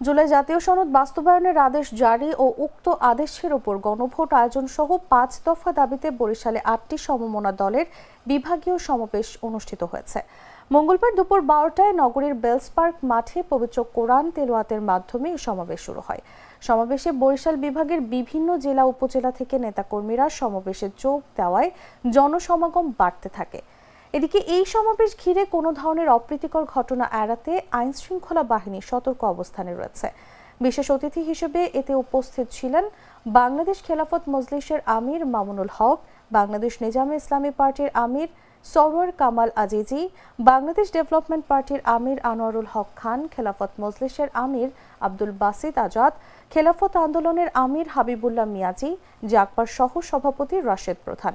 জুলাই জাতীয় সনদ বাস্তবায়নের আদেশ জারি ও উক্ত আদেশের ওপর গণভোট আয়োজন সহ পাঁচ দফা দাবিতে বরিশালে আটটি সমমনা দলের বিভাগীয় সমাবেশ অনুষ্ঠিত হয়েছে। মঙ্গলবার দুপুর বারোটায় নগরীর বেলস পার্ক মাঠে পবিত্র কোরআন তেলোয়াতের মাধ্যমে সমাবেশ শুরু হয়। সমাবেশে বরিশাল বিভাগের বিভিন্ন জেলা উপজেলা থেকে নেতাকর্মীরা সমাবেশে যোগ দেওয়ায় জনসমাগম বাড়তে থাকে। এদিকে এই সমাবেশ ঘিরে কোনো ধরনের অপ্রীতিকর ঘটনা এড়াতে আইন শৃঙ্খলা বাহিনী সতর্ক অবস্থানে রয়েছে। বিশেষ অতিথি হিসেবে এতে উপস্থিত ছিলেন বাংলাদেশ খেলাফত মজলিসের আমির মামুনুল হক, বাংলাদেশ নিজামে ইসলামী পার্টির আমির সরোয়ার কামাল আজিজি, বাংলাদেশ ডেভেলপমেন্ট পার্টির আমির আনোয়ারুল হক খান, খেলাফত মজলিসের আমির আব্দুল বাসিদ আজাদ, খেলাফত আন্দোলনের আমির হাবিবুল্লাহ মিয়াজি জাকবার সহ সভাপতি রাশেদ প্রধান।